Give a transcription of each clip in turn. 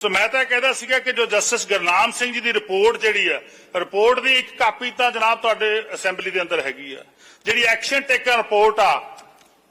ਸੋ ਮੈਂ ਤਾਂ ਕਹਿੰਦਾ ਸੀਗਾ ਕਿ ਜੋ ਜਸਟਿਸ ਗੁਰਨਾਮ ਸਿੰਘ ਜੀ ਦੀ ਰਿਪੋਰਟ ਜਿਹੜੀ ਆ, ਰਿਪੋਰਟ ਦੀ ਇੱਕ ਕਾਪੀ ਤਾਂ ਜਨਾਬ ਤੁਹਾਡੇ ਅਸੈਂਬਲੀ ਦੇ ਅੰਦਰ ਹੈਗੀ ਆ। ਜਿਹੜੀ ਐਕਸ਼ਨ ਟੇਕਨ ਰਿਪੋਰਟ ਆ,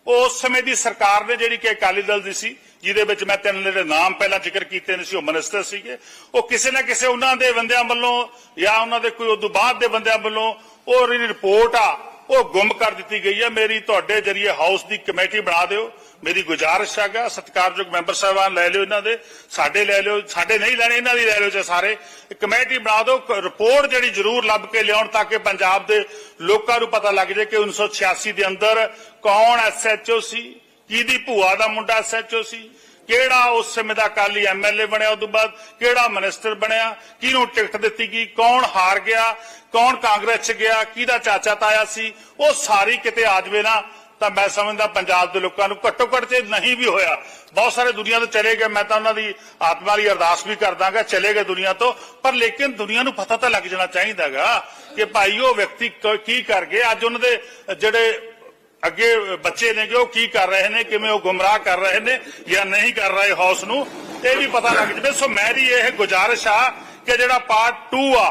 ਉਹ ਉਸ ਸਮੇਂ ਦੀ ਸਰਕਾਰ ਨੇ ਜਿਹੜੀ ਕਿ ਅਕਾਲੀ ਦਲ ਦੀ ਸੀ, ਜਿਹਦੇ ਵਿੱਚ ਮੈਂ ਤਿੰਨ ਜਿਹੜੇ ਨਾਮ ਪਹਿਲਾਂ ਜ਼ਿਕਰ ਕੀਤੇ ਨੇ ਸੀ, ਉਹ ਮਿਨਿਸਟਰ ਸੀਗੇ। ਉਹ ਕਿਸੇ ਨਾ ਕਿਸੇ ਉਹਨਾਂ ਦੇ ਬੰਦਿਆਂ ਵੱਲੋਂ ਜਾਂ ਉਹਨਾਂ ਦੇ ਕੋਈ ਉਦੋਂ ਬਾਅਦ ਦੇ ਬੰਦਿਆਂ ਵੱਲੋਂ ਉਹ ਜਿਹੜੀ ਰਿਪੋਰਟ ਆ, ਉਹ ਗੁੰਮ ਕਰ ਦਿੱਤੀ ਗਈ ਹੈ ਮੇਰੀ ਤੁਹਾਡੇ ਜਰੀਏ ਹਾਊਸ ਦੀ ਕਮੇਟੀ ਬਣਾ ਦਿਓ। ਮੇਰੀ ਗੁਜ਼ਾਰਿਸ਼ ਹੈਗਾ, ਸਤਿਕਾਰਯੋਗ ਮੈਂਬਰ ਸਾਹਿਬਾਨ ਲੈ ਲਿਓ ਇਹਨਾਂ ਦੇ, ਸਾਡੇ ਲੈ ਲਿਓ, ਸਾਡੇ ਨਹੀਂ ਲੈਣੇ, ਇਹਨਾਂ ਦੀ ਲੈ ਲਿਓ ਜੇ ਸਾਰੇ। ਕਮੇਟੀ ਬਣਾ ਦਿਓ ਰਿਪੋਰਟ ਜਿਹੜੀ ਜ਼ਰੂਰ ਲੱਭ ਕੇ ਲਿਆਉਣ ਤਾਂ ਕਿ ਪੰਜਾਬ ਦੇ ਲੋਕਾਂ ਨੂੰ ਪਤਾ ਲੱਗ ਜਾਏ ਕਿ 1986 ਦੇ ਅੰਦਰ ਕੌਣ ਐਸਐਚਓ ਸੀ, ਕਿਹਦੀ ਭੂਆ ਦਾ ਮੁੰਡਾ ਐਸਐਚਓ ਸੀ, ਕਿਹੜਾ ਉਸ ਸਮੇਂ ਦਾ ਅਕਾਲੀ ਐਮਐਲਏ ਬਣਿਆ, ਉਦੋਂ ਬਾਅਦ ਕਿਹੜਾ ਮਿਨਿਸਟਰ ਬਣਿਆ, ਕਿਹਨੂੰ ਟਿਕਟ ਦਿੱਤੀ ਗਈ, ਕੌਣ ਹਾਰ ਗਿਆ, ਕੌਣ ਕਾਂਗਰਸ ਚ ਗਿਆ, ਕਿਹਦਾ ਚਾਚਾ ਤਾਇਆ ਸੀ, ਉਹ ਸਾਰੀ ਕਿਤੇ ਆ ਜਾਵੇ ਨਾ। ਤਾਂ ਮੈਂ ਸਮਝਦਾ ਪੰਜਾਬ ਦੇ ਲੋਕਾਂ ਨੂੰ ਘੱਟੋ ਘੱਟ ਤੇ ਨਹੀਂ ਵੀ ਹੋਇਆ, ਬਹੁਤ ਸਾਰੇ ਦੁਨੀਆ ਤੋਂ ਚਲੇ ਗਏ, ਮੈਂ ਤਾਂ ਉਹਨਾਂ ਦੀ ਆਤਮਾ ਲਈ ਅਰਦਾਸ ਵੀ ਕਰਦਾਗਾ ਚਲੇ ਗਏ ਦੁਨੀਆ ਤੋਂ, ਪਰ ਲੇਕਿਨ ਦੁਨੀਆ ਨੂੰ ਪਤਾ ਤਾਂ ਲੱਗ ਜਾਣਾ ਚਾਹੀਦਾਗਾ ਕਿ ਭਾਈ ਉਹ ਵਿਅਕਤੀ ਕੀ ਕਰ ਗਏ, ਅੱਜ ਉਹਨਾਂ ਦੇ ਜਿਹੜੇ ਅੱਗੇ ਬੱਚੇ ਨੇ ਕਿ ਉਹ ਕੀ ਕਰ ਰਹੇ ਨੇ, ਕਿਵੇਂ ਉਹ ਗੁੰਮਰਾਹ ਕਰ ਰਹੇ ਨੇ ਜਾਂ ਨਹੀਂ ਕਰ ਰਹੇ ਹਾਊਸ ਨੂੰ ਇਹ ਵੀ ਪਤਾ ਲੱਗ ਜਵੇ। ਸੋ ਮੇਰੀ ਇਹ ਗੁਜ਼ਾਰਿਸ਼ ਆ ਕਿ ਜਿਹੜਾ ਪਾਰਟ 2 ਆ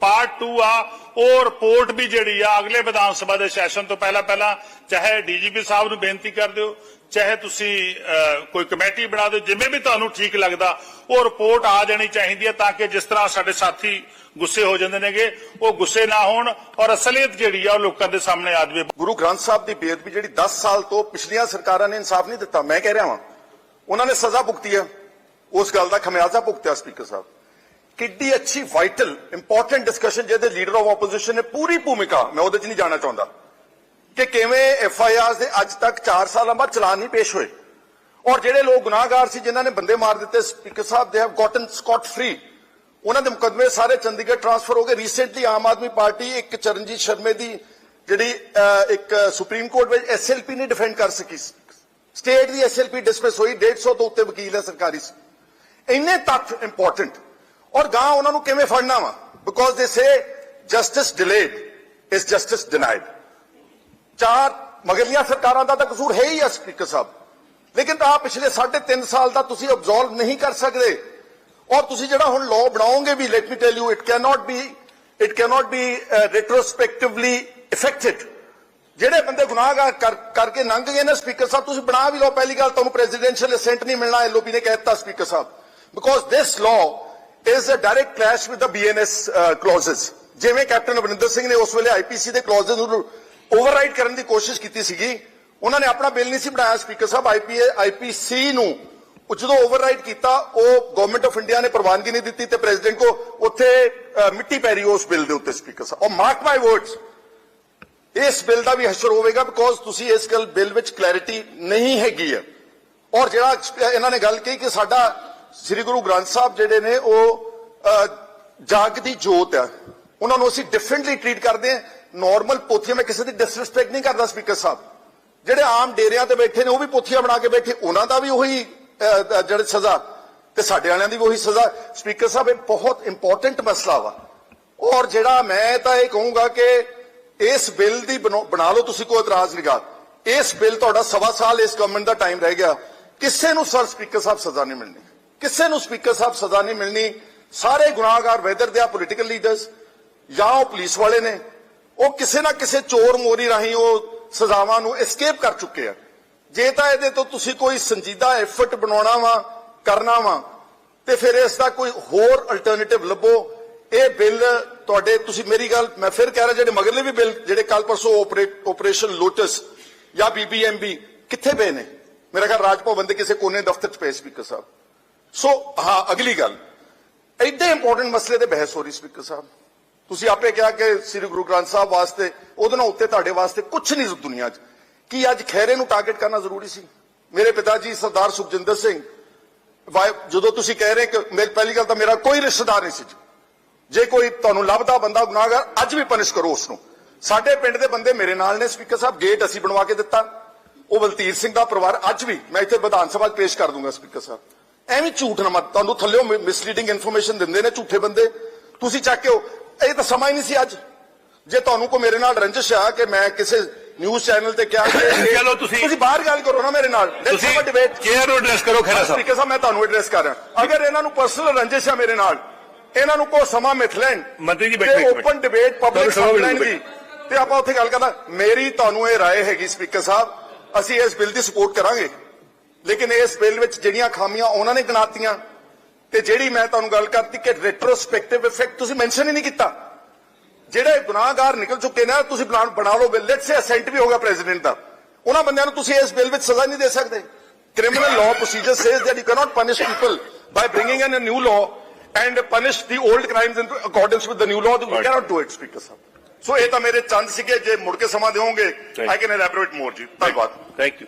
ਪਾਰਟ 2 ਆ, ਉਹ ਰਿਪੋਰਟ ਵੀ ਜਿਹੜੀ ਆ, ਅਗਲੇ ਵਿਧਾਨ ਸਭਾ ਦੇ ਸੈਸ਼ਨ ਤੋਂ ਪਹਿਲਾਂ ਪਹਿਲਾਂ ਚਾਹੇ ਡੀਜੀਪੀ ਸਾਹਿਬ ਨੂੰ ਬੇਨਤੀ ਕਰ ਦਿਓ, ਚਾਹੇ ਤੁਸੀਂ ਕੋਈ ਕਮੇਟੀ ਬਣਾ ਦਿਓ, ਜਿਵੇਂ ਵੀ ਤੁਹਾਨੂੰ ਠੀਕ ਲੱਗਦਾ, ਉਹ ਰਿਪੋਰਟ ਆ ਜਾਣੀ ਚਾਹੀਦੀ ਹੈ ਤਾਂ ਕਿ ਜਿਸ ਤਰ੍ਹਾਂ ਸਾਡੇ ਸਾਥੀ ਗੁੱਸੇ ਹੋ ਜਾਂਦੇ ਨੇਗੇ, ਉਹ ਗੁੱਸੇ ਨਾ ਹੋਣ ਔਰ ਅਸਲੀਅਤ ਜਿਹੜੀ ਆ ਉਹ ਲੋਕਾਂ ਦੇ ਸਾਹਮਣੇ ਆ ਜਾਵੇ। ਗੁਰੂ ਗ੍ਰੰਥ ਸਾਹਿਬ ਦੀ ਬੇਅਦਬੀ ਜਿਹੜੀ 10 ਸਾਲ ਤੋਂ ਪਿਛਲੀਆਂ ਸਰਕਾਰਾਂ ਨੇ ਇਨਸਾਫ ਨਹੀਂ ਦਿੱਤਾ, ਮੈਂ ਕਹਿ ਰਿਹਾ ਹਾਂ ਉਹਨਾਂ ਨੇ ਸਜ਼ਾ ਭੁਗਤੀ ਹੈ ਉਸ ਗੱਲ ਦਾ ਖਮਿਆਜ਼ਾ ਭੁਗਤਿਆ ਸਪੀਕਰ ਸਾਹਿਬ। ਕਿੱਡੀ ਅੱਛੀ ਵਾਈਟਲ ਇੰਪੋਰਟੈਂਟ ਡਿਸਕਸ਼ਨ ਜਿਹਦੇ ਲੀਡਰ ਆਫ ਆਪੋਜੀਸ਼ਨ ਨੇ ਪੂਰੀ ਭੂਮਿਕਾ, ਮੈਂ ਉਹਦੇ 'ਚ ਨਹੀਂ ਜਾਣਾ ਚਾਹੁੰਦਾ, ਕਿ ਕਿਵੇਂ ਐਫ ਆਈ ਆਰ ਦੇ ਅੱਜ ਤੱਕ 4 ਸਾਲਾਂ ਬਾਅਦ ਚਲਾਨ ਨਹੀਂ ਪੇਸ਼ ਹੋਏ। ਔਰ ਜਿਹੜੇ ਲੋਕ ਗੁਨਾਹਗਾਰ ਸੀ, ਜਿਨ੍ਹਾਂ ਨੇ ਬੰਦੇ ਮਾਰ ਦਿੱਤੇ speaker Sahib they have gotten Scott free ਉਹਨਾਂ ਦੇ ਮੁਕਦਮੇ ਸਾਰੇ ਚੰਡੀਗੜ੍ਹ ਟ੍ਰਾਂਸਫਰ ਹੋ ਗਏ। ਰੀਸੈਂਟਲੀ ਆਮ ਆਦਮੀ ਪਾਰਟੀ ਇੱਕ ਚਰਨਜੀਤ ਸ਼ਰਮੇ ਦੀ ਜਿਹੜੀ ਇੱਕ ਸੁਪਰੀਮ ਕੋਰਟ ਵਿੱਚ ਐਸਐਲਪੀ ਨਹੀਂ ਡਿਫੈਂਡ ਕਰ ਸਕੀ ਸਟੇਟ ਦੀ ਐਸਐਲਪੀ ਡਿਸਮਿਸ ਹੋਈ 150 ਤੋਂ ਉੱਤੇ ਵਕੀਲ ਹੈ, ਸਰਕਾਰੀ ਇੰਨੇ ਤੱਥ ਇੰਪੋਰਟੈਂਟ ਔਰ ਗਾਂ ਉਹਨਾਂ ਨੂੰ ਕਿਵੇਂ ਫੜਨਾ ਵਾ? Because they say justice delayed is justice denied ਚਾਰ ਮਗਰਲੀਆਂ ਸਰਕਾਰਾਂ ਦਾ ਤਾਂ ਕਸੂਰ ਹੈ ਹੀ ਆ ਸਪੀਕਰ ਸਾਹਿਬ। ਲੇਕਿਨ ਆ ਪਿਛਲੇ 3.5 ਸਾਲ ਦਾ ਤੁਸੀਂ ਅਬਜ਼ੋਲਵ ਨਹੀਂ ਕਰ ਸਕਦੇ। ਔਰ ਤੁਸੀਂ ਜਿਹੜਾ ਹੁਣ ਲਾਅ ਬਣਾਓਗੇ ਵੀ let me tell you it can not be it can not be retrospectively effected ਜਿਹੜੇ ਬੰਦੇ ਗੁਨਾਹਗਾਰ ਕਰਕੇ ਲੰਘ ਗਏ ਨੇ ਸਪੀਕਰ ਸਾਹਿਬ, ਤੁਸੀਂ ਬਣਾ ਵੀ ਲਓ ਪਹਿਲੀ ਗੱਲ ਤੁਹਾਨੂੰ ਪ੍ਰੈਜ਼ੀਡੈਂਸ਼ੀਅਲ ਅਸੈਂਟ ਨਹੀਂ ਮਿਲਣਾ ਐਲਓਪੀ ਨੇ ਕਹਿ ਦਿੱਤਾ speaker Sahib. Because this law is a direct clash with the BNS clauses ਜਿਵੇਂ ਕੈਪਟਨ ਅਮਰਿੰਦਰ ਸਿੰਘ ਨੇ ਉਸ ਵੇਲੇ ਆਈਪੀਸੀ ਦੇ ਕਲੌਜ਼ਸ ਨੂੰ ਓਵਰਰਾਈਡ ਕਰਨ ਦੀ ਕੋਸ਼ਿਸ਼ ਕੀਤੀ ਸੀਗੀ। ਉਹਨਾਂ ਨੇ ਆਪਣਾ ਬਿੱਲ ਨਹੀਂ ਸੀ ਬਣਾਇਆ। ਸਪੀਕਰ ਸਾਹਿਬ ਆਈਪੀਏ ਆਈਪੀਸੀ ਨੂੰ ਉਹ ਜਦੋਂ ਓਵਰਰਾਈਡ ਕੀਤਾ, ਉਹ ਗਵਰਨਮੈਂਟ ਆਫ ਇੰਡੀਆ ਨੇ ਪ੍ਰਵਾਨਗੀ ਨਹੀਂ ਦਿੱਤੀ ਤੇ ਪ੍ਰੈਜ਼ੀਡੈਂਟ ਕੋ ਉੱਥੇ ਮਿੱਟੀ ਪੈ ਰਹੀ ਉਸ ਬਿੱਲ ਦੇ ਉੱਤੇ ਸਪੀਕਰ ਸਾਹਿਬ। ਔਰ ਮਾਰਕ ਮਾਈ ਵਰਡਸ ਇਸ ਬਿੱਲ ਦਾ ਵੀ ਹਸ਼ਰ ਹੋਵੇਗਾ ਬਿਕੋਜ਼ ਤੁਸੀਂ ਇਸ ਗੱਲ ਬਿੱਲ ਵਿੱਚ ਕਲੈਰਿਟੀ ਨਹੀਂ ਹੈਗੀ ਹੈ। ਔਰ ਜਿਹੜਾ ਇਹਨਾਂ ਨੇ ਗੱਲ ਕਹੀ ਕਿ ਸਾਡਾ ਸ੍ਰੀ ਗੁਰੂ ਗ੍ਰੰਥ ਸਾਹਿਬ ਜਿਹੜੇ ਨੇ ਉਹ ਜਾਗ ਦੀ ਜੋਤ ਹੈ ਉਹਨਾਂ ਨੂੰ ਅਸੀਂ ਡਿਫਰੈਂਟਲੀ ਟਰੀਟ ਕਰਦੇ ਹਾਂ। ਨਾਰਮਲ ਪੋਥੀਆਂ ਮੈਂ ਕਿਸੇ ਦੀ ਡਿਸਰੈਸਪੈਕਟ ਨਹੀਂ ਕਰਦਾ ਸਪੀਕਰ ਸਾਹਿਬ। ਜਿਹੜੇ ਆਮ ਡੇਰਿਆਂ ਤੇ ਬੈਠੇ ਨੇ ਉਹ ਵੀ ਪੋਥੀਆਂ ਬਣਾ ਕੇ ਬੈਠੇ। ਉਹਨਾਂ ਦਾ ਵੀ ਉਹੀ ਜਿਹੜੇ ਸਜ਼ਾ ਤੇ ਸਾਡੇ ਵਾਲਿਆਂ ਦੀ ਵੀ ਉਹੀ ਸਜ਼ਾ। ਸਪੀਕਰ ਸਾਹਿਬ, ਇਹ ਬਹੁਤ ਇੰਪੋਰਟੈਂਟ ਮਸਲਾ ਵਾ। ਔਰ ਜਿਹੜਾ ਮੈਂ ਤਾਂ ਇਹ ਕਹੂੰਗਾ ਕਿ ਇਸ ਬਿੱਲ ਦੀ ਬਣਾਓ- ਬਣਾ ਲਓ ਤੁਸੀਂ ਕੋਈ ਇਤਰਾਜ਼ ਨਹੀਂਗਾ ਇਸ ਬਿੱਲ ਤੁਹਾਡਾ ਸਵਾ ਸਾਲ ਇਸ ਗਵਰਨਮੈਂਟ ਦਾ ਟਾਈਮ ਰਹਿ ਗਿਆ। ਕਿਸੇ ਨੂੰ ਸਰ ਸਪੀਕਰ ਸਾਹਿਬ ਸਜ਼ਾ ਨਹੀਂ ਮਿਲਣੀ। ਕਿਸੇ ਨੂੰ ਸਪੀਕਰ ਸਾਹਿਬ ਸਜ਼ਾ ਨਹੀਂ ਮਿਲਣੀ। ਸਾਰੇ ਗੁਨਾਹਗਾਰ ਵੈਦਰ ਦੇ ਆ ਪੋਲੀਟੀਕਲ ਲੀਡਰਸ ਜਾਂ ਉਹ ਪੁਲਿਸ ਵਾਲੇ ਨੇ, ਉਹ ਕਿਸੇ ਨਾ ਕਿਸੇ ਚੋਰ ਮੋਰੀ ਰਾਹੀਂ ਉਹ ਸਜ਼ਾਵਾਂ ਨੂੰ ਐਸਕੇਪ ਕਰ ਚੁੱਕੇ ਆ। ਜੇ ਤਾਂ ਇਹਦੇ ਤੋਂ ਤੁਸੀਂ ਕੋਈ ਸੰਜੀਦਾ ਐਫਰਟ ਬਣਾਉਣਾ ਵਾ, ਕਰਨਾ ਵਾ, ਤੇ ਫਿਰ ਇਸ ਦਾ ਕੋਈ ਹੋਰ ਅਲਟਰਨੇਟਿਵ ਲੱਭੋ। ਇਹ ਬਿੱਲ ਤੁਹਾਡੇ, ਤੁਸੀਂ ਮੇਰੀ ਗੱਲ, ਮੈਂ ਫਿਰ ਕਹਿ ਰਿਹਾ ਜਿਹੜੇ ਮਗਰਲੇ ਵੀ ਬਿੱਲ, ਜਿਹੜੇ ਕੱਲ ਪਰਸੋਂ ਆਪਰੇਸ਼ਨ ਲੋਟਸ ਜਾਂ ਬੀਬੀਐਮਬੀ ਕਿੱਥੇ ਪਏ ਨੇ? ਮੇਰਾ ਖਿਆਲ ਰਾਜ ਭਵਨ ਦੇ ਕਿਸੇ ਕੋਨੇ ਦਫ਼ਤਰ 'ਚ ਪਏ ਸਪੀਕਰ ਸਾਹਿਬ। ਸੋ ਹਾਂ ਅਗਲੀ ਗੱਲ। ਐਡੇ ਇੰਪੋਰਟੈਂਟ ਮਸਲੇ ਤੇ ਬਹਿਸ ਹੋ ਰਹੀ ਸਪੀਕਰ ਸਾਹਿਬ। ਤੁਸੀਂ ਆਪੇ ਕਿਹਾ ਕਿ ਸ੍ਰੀ ਗੁਰੂ ਗ੍ਰੰਥ ਸਾਹਿਬ ਵਾਸਤੇ, ਉਹਦੇ ਨਾਲ ਉੱਤੇ ਤੁਹਾਡੇ ਵਾਸਤੇ ਕੁਝ ਨਹੀਂ ਦੁਨੀਆ 'ਚ। ਕੀ ਅੱਜ ਖੈਰੇ ਨੂੰ ਟਾਰਗੇਟ ਕਰਨਾ ਜ਼ਰੂਰੀ ਸੀ? ਮੇਰੇ ਪਿਤਾ ਜੀ ਸਰਦਾਰ ਸੁਖਜਿੰਦਰ ਸਿੰਘ ਵਾਹਿ- ਜਦੋਂ ਤੁਸੀਂ ਕਹਿ ਰਹੇ ਕਿ ਮੇਰੀ ਪਹਿਲੀ ਗੱਲ ਤਾਂ ਮੇਰਾ ਕੋਈ ਰਿਸ਼ਤੇਦਾਰ ਨਹੀਂ ਸੀ ਜੀ। ਜੇ ਕੋਈ ਤੁਹਾਨੂੰ ਲੱਭਦਾ ਬੰਦਾ, ਗੁਨਾਹਗਰ, ਅੱਜ ਵੀ ਪਨਿਸ਼ ਕਰੋ ਉਸ ਨੂੰ ਸਾਡੇ ਪਿੰਡ ਦੇ ਬੰਦੇ ਮੇਰੇ ਨਾਲ ਨੇ ਸਪੀਕਰ ਸਾਹਿਬ ਗੇਟ ਅਸੀਂ ਬਣਵਾ ਕੇ ਦਿੱਤਾ। ਉਹ ਬਲਤੀਰ ਸਿੰਘ ਦਾ ਪਰਿਵਾਰ ਅੱਜ ਵੀ, ਮੈਂ ਇੱਥੇ ਵਿਧਾਨ ਸਭਾ 'ਚ ਪੇਸ਼ ਕਰ ਦੂੰਗਾ ਸਪੀਕਰ ਸਾਹਿਬ। ਐਵੇਂ ਝੂਠ ਨਾ ਮਤ ਤੁਹਾਨੂੰ ਥੱਲਿਓ ਮਿਸਲੀਡਿੰਗ ਇਨਫੋਰਮੇਸ਼ਨ ਦਿੰਦੇ ਨੇ ਝੂਠੇ ਬੰਦੇ। ਤੁਸੀਂ ਚੱਕ ਕੇ ਇਹ ਤਾਂ ਸਮਾਂ ਹੀ ਨਹੀਂ ਸੀ ਅੱਜ। ਜੇ ਤੁਹਾਨੂੰ ਕੋ ਮੇਰੇ ਨਾਲ ਰੰਜਿਸ਼ ਆ ਕਿ ਮੈਂ ਕਿਸੇ ਨਿਊਜ਼ ਚੈਨਲ ਤੇ ਕਿਹਾ ਕਿ ਚਲੋ ਤੁਸੀਂ- ਤੁਸੀਂ ਬਾਹਰ ਗੱਲ ਕਰੋ ਨਾ ਮੇਰੇ ਨਾਲ। ਤੁਸੀਂ ਡਿਬੇਟ ਚੇਅਰ ਨੂੰ ਐਡਰੈਸ ਕਰੋ ਖਹਿਰਾ ਸਾਹਿਬ? ਸਪੀਕਰ ਸਾਹਿਬ ਮੈਂ ਤੁਹਾਨੂੰ ਐਡਰੈਸ ਕਰ ਰਿਹਾ। ਅਗਰ ਇਹਨਾਂ ਨੂੰ ਪਰਸਨਲ ਰੰਜਿਸ਼ ਹੈ ਮੇਰੇ ਨਾਲ ਇਹਨਾਂ ਨੂੰ ਕੋ ਸਮਾਂ ਮਿਥ ਲੈਣ ਮੰਤਰੀ ਜੀ ਬੈਠੋ। ਓਪਨ ਡਿਬੇਟ ਪਬਲਿਕ ਲੈਣ ਦੀ ਤੇ ਆਪਾਂ ਉੱਥੇ ਗੱਲ ਕਰਦਾ ਮੇਰੀ ਤੁਹਾਨੂੰ ਇਹ ਰਾਏ ਹੈਗੀ ਸਪੀਕਰ ਸਾਹਿਬ। ਅਸੀਂ ਇਸ ਬਿੱਲ ਦੀ ਸਪੋਰਟ ਕਰਾਂਗੇ। ਲੇਕਿਨ ਇਸ ਬਿੱਲ ਵਿੱਚ ਜਿਹੜੀਆਂ ਖਾਮੀਆਂ ਉਹਨਾਂ ਨੇ ਗਣਾਤੀਆਂ। ਤੇ ਜਿਹੜੀ ਮੈਂ ਤੁਹਾਨੂੰ ਗੱਲ ਕਰਤੀ ਕਿ ਰੈਟਰੋਸਪੈਕਟਿਵ ਇਫੈਕਟ ਤੁਸੀਂ ਮੈਂਸ਼ਨ ਹੀ ਨਹੀਂ ਕੀਤਾ। ਜਿਹੜੇ ਗੁਨਾਹਗਾਰ ਨਿਕਲ ਚੁੱਕੇ ਨੇ ਤੁਸੀਂ ਬਣਾ ਬਣਾ ਲਓ ਬਿੱਲ ਲੈਟਸ ਸੇ ਅਸੈਂਟ ਵੀ ਹੋਗਾ ਪ੍ਰੈਜ਼ੀਡੈਂਟ ਦਾ। ਉਹਨਾਂ ਬੰਦਿਆਂ ਨੂੰ ਤੁਸੀਂ ਇਸ ਬਿੱਲ ਵਿੱਚ ਸਜ਼ਾ ਨਹੀਂ ਦੇ ਸਕਦੇ। Criminal law procedure says that you cannot punish people by bringing in a new law and punish the old crimes in accordance with the new law. You cannot do it speaker Sahib so ਇਹ ਤਾਂ ਮੇਰੇ ਚੰਦ ਸੀਗੇ ਜੇ ਮੁੜ ਕੇ ਸਮਾਂ ਦਿਓਗੇ I can elaborate ਮੋਰ ਜੀ। ਧੰਨਵਾਦ। Thank you